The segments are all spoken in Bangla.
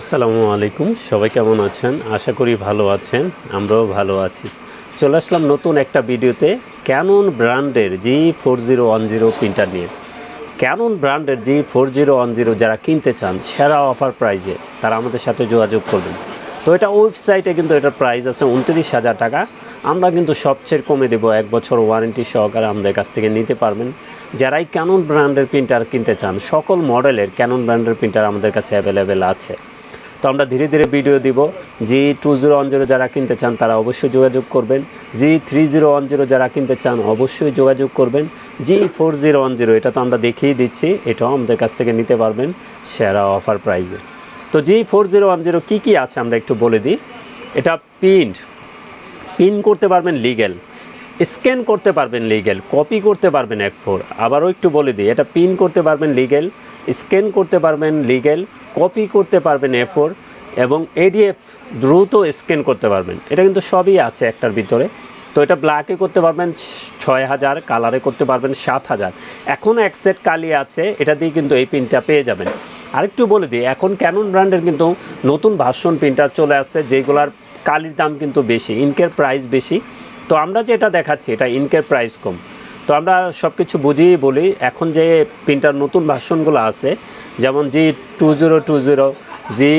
আসসালামু আলাইকুম। সবাই কেমন আছেন? আশা করি ভালো আছেন। আমরাও ভালো আছি। চলে আসলাম নতুন একটা ভিডিওতে ক্যানন ব্র্যান্ডের G four zero one zero printer নিয়ে। ক্যানন ব্র্যান্ডের G four zero one zero যারা কিনতে চান, সেরা অফার প্রাইজে তারা আমাদের সাথে যোগাযোগ করবেন। তো এটা ওয়েবসাইটে কিন্তু এটার প্রাইস আছে উনত্রিশ হাজার টাকা। আমরা কিন্তু সবচেয়ে কমে দেবো এক বছর ওয়ারেন্টি সহকারে আমাদের কাছ থেকে নিতে পারবেন। যারাই ক্যানন ব্র্যান্ডের প্রিন্টার কিনতে চান, সকল মডেলের ক্যানন ব্র্যান্ডের প্রিন্টার আমাদের কাছে অ্যাভেলেবেল আছে। তো আমরা ধীরে ধীরে ভিডিও দিব। G two zero one zero যারা কিনতে চান, তারা অবশ্যই যোগাযোগ করবেন। G three zero one zero যারা কিনতে চান, অবশ্যই যোগাযোগ করবেন। G four zero one zero এটা তো আমরা দেখিয়ে দিচ্ছি, এটাও আমাদের কাছ থেকে নিতে পারবেন সেরা অফার প্রাইজে তো G four zero one zero কী কী আছে, আমরা একটু বলে দিই। এটা প্রিন্ট পিন করতে পারবেন লিগ্যাল স্ক্যান করতে পারবেন লিগেল কপি করতে পারবেন এক ফোর। আবারও একটু বলে দিই, এটা পিন করতে পারবেন লিগেল স্ক্যান করতে পারবেন লিগেল কপি করতে পারবেন এ ফোর, এবং এডিএফ দ্রুত স্ক্যান করতে পারবেন। এটা কিন্তু সবই আছে একটার ভিতরে। তো এটা ব্ল্যাকে করতে পারবেন, ছয় হাজার কালারে করতে পারবেন, সাত হাজার। এখনও এক সেট কালি আছে, এটা দিয়ে কিন্তু এই পিনটা পেয়ে যাবেন। আরেকটু বলে দিই, এখন ক্যানন ব্র্যান্ডের কিন্তু নতুন ভার্সন প্রিন্টার চলে আসছে যেগুলার কালির দাম কিন্তু বেশি ইনকের প্রাইস বেশি। তো আমরা যেটা দেখাচ্ছি, এটা ইনকের প্রাইস কম। তো আমরা সব কিছু বুঝিয়ে বলি, এখন যে প্রিন্টার নতুন ভার্সনগুলো আছে, যেমন G two zero two zero G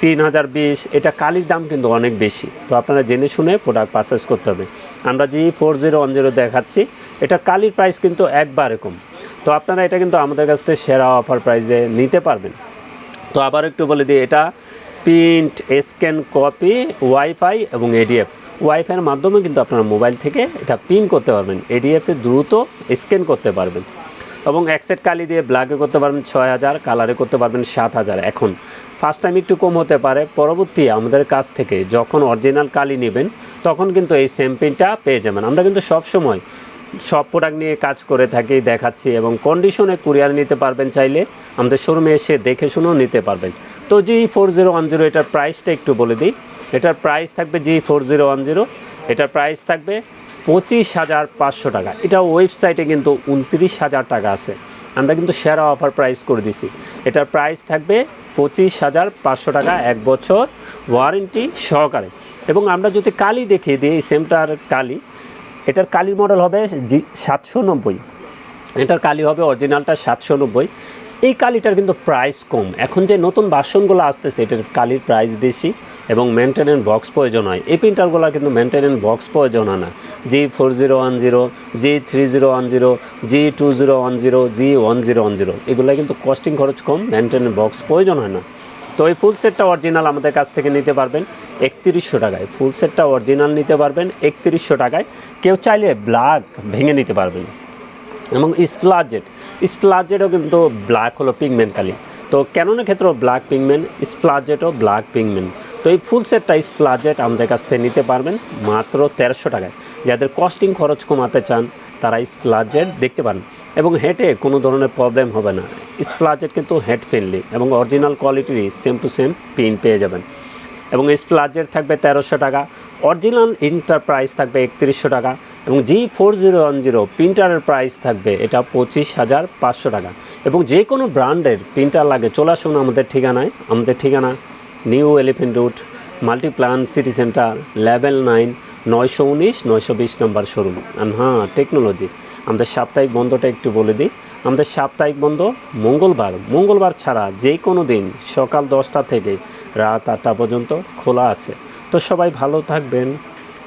তিন হাজার বিশ এটা কালির দাম কিন্তু অনেক বেশি। তো আপনারা জেনে শুনে প্রোডাক্ট পারচেস করতে হবে। আমরা G four zero one zero দেখাচ্ছি, এটা কালির প্রাইস কিন্তু একবারে কম। তো আপনারা এটা কিন্তু আমাদের কাছ থেকে সেরা অফার প্রাইসে নিতে পারবেন। তো আবার একটু বলে দিই, এটা প্রিন্ট স্ক্যান কপি ওয়াইফাই এবং এডিএফ ওয়াইফাইয়ের মাধ্যমে কিন্তু আপনারা মোবাইল থেকে এটা প্রিন্ট করতে পারবেন এডিএফে দ্রুত স্ক্যান করতে পারবেন এবং একসেট কালি দিয়ে ব্ল্যাকে করতে পারবেন ছয় হাজার কালারে করতে পারবেন সাত হাজার। এখন ফার্স্ট টাইম একটু কম হতে পারে, পরবর্তী আমাদের কাছ থেকে যখন অরিজিনাল কালি নেবেন, তখন কিন্তু এই প্রিন্টটা পেয়ে যাবেন। আমরা কিন্তু সব সময় সব প্রোডাক্ট নিয়ে কাজ করে থাকি, দেখাচ্ছি এবং কন্ডিশনে কুরিয়ার নিতে পারবেন চাইলে, আমাদের শোরুমে এসে দেখে শুনেও নিতে পারবেন। তো G four zero one zero এটার প্রাইসটা একটু বলে দিই। এটার প্রাইস থাকবে G four zero one zero. এটার প্রাইস থাকবে পঁচিশ হাজার পাঁচশো টাকা। এটা ওয়েবসাইটে কিন্তু উনত্রিশ হাজার টাকা আছে। আমরা কিন্তু সেরা অফার প্রাইস করে দিছি। এটার প্রাইস থাকবে পঁচিশ হাজার পাঁচশো টাকা এক বছর ওয়ারেন্টি সহকারে। এবং আমরা যদি কালি দেখিয়ে দিই, এই সেমটার কালি, এটার কালির মডেল হবে জি সাতশো নব্বই। এটার কালি হবে অরিজিনালটা সাতশো নব্বই। এই কালিটার কিন্তু প্রাইস কম। এখন যে নতুন বাসনগুলো আসতেছে, এটার কালির প্রাইস বেশি এবং মেনটেনেন্স বক্স প্রয়োজন হয়। এই প্রিন্টারগুলো কিন্তু মেনটেনেন্স বক্স প্রয়োজন হয় না। G four zero one zero G three zero one zero G two zero one zero G one zero one zero এগুলো কিন্তু কস্টিং খরচ কম মেনটেনেন্স বক্স প্রয়োজন হয় না। তো এই ফুল সেটটা অরিজিনাল আমাদের কাছ থেকে নিতে পারবেন একত্রিশশো টাকায়। ফুল সেটটা অরিজিনাল নিতে পারবেন একত্রিশশো টাকায়। কেউ চাইলে ব্ল্যাক ভেঙে নিতে পারবেন। এবং স্প্লাজেট স্প্লাজেটও কিন্তু ব্ল্যাক হলো পিগমেন্ট কালি তো ক্যাননের ক্ষেত্রেও ব্ল্যাক পিগমেন্ট স্প্লাজেটও ব্ল্যাক পিগমেন্ট তো এই ফুল সেটটা স্প্লাজেট আমাদের কাছ থেকে নিতে পারবেন মাত্র তেরোশো টাকায়। যাদের কস্টিং খরচ কমাতে চান, তারা স্প্লাজেট দেখতে পারেন। এবং হেঁটে কোনো ধরনের প্রবলেম হবে না। স্প্লাজেট কিন্তু হেড ফ্রেন্ডলি এবং অরিজিনাল কোয়ালিটির সেম টু সেম পিন পেয়ে যাবেন। এবং স্প্লাজের থাকবে তেরোশো টাকা অরিজিনাল ইন্টার প্রাইস থাকবে একত্রিশশো টাকা এবং G four zero one zero প্রিন্টারের price থাকবে এটা পঁচিশ হাজার পাঁচশো টাকা। এবং যে কোনো ব্র্যান্ডের প্রিন্টার লাগে, চলে আসুন আমাদের ঠিকানায়। আমাদের ঠিকানা New Elephant Road Multiplan city centre level nine নয়শো উনিশ, নয়শো বিশ নম্বর শোরুম হ্যাঁ টেকনোলজি আমাদের সাপ্তাহিক বন্ধটা একটু বলে দিই। আমাদের সাপ্তাহিক বন্ধ মঙ্গলবার। মঙ্গলবার ছাড়া যে কোনো দিন সকাল দশটা থেকে রাত আটটা পর্যন্ত খোলা আছে। তো সবাই ভালো থাকবেন।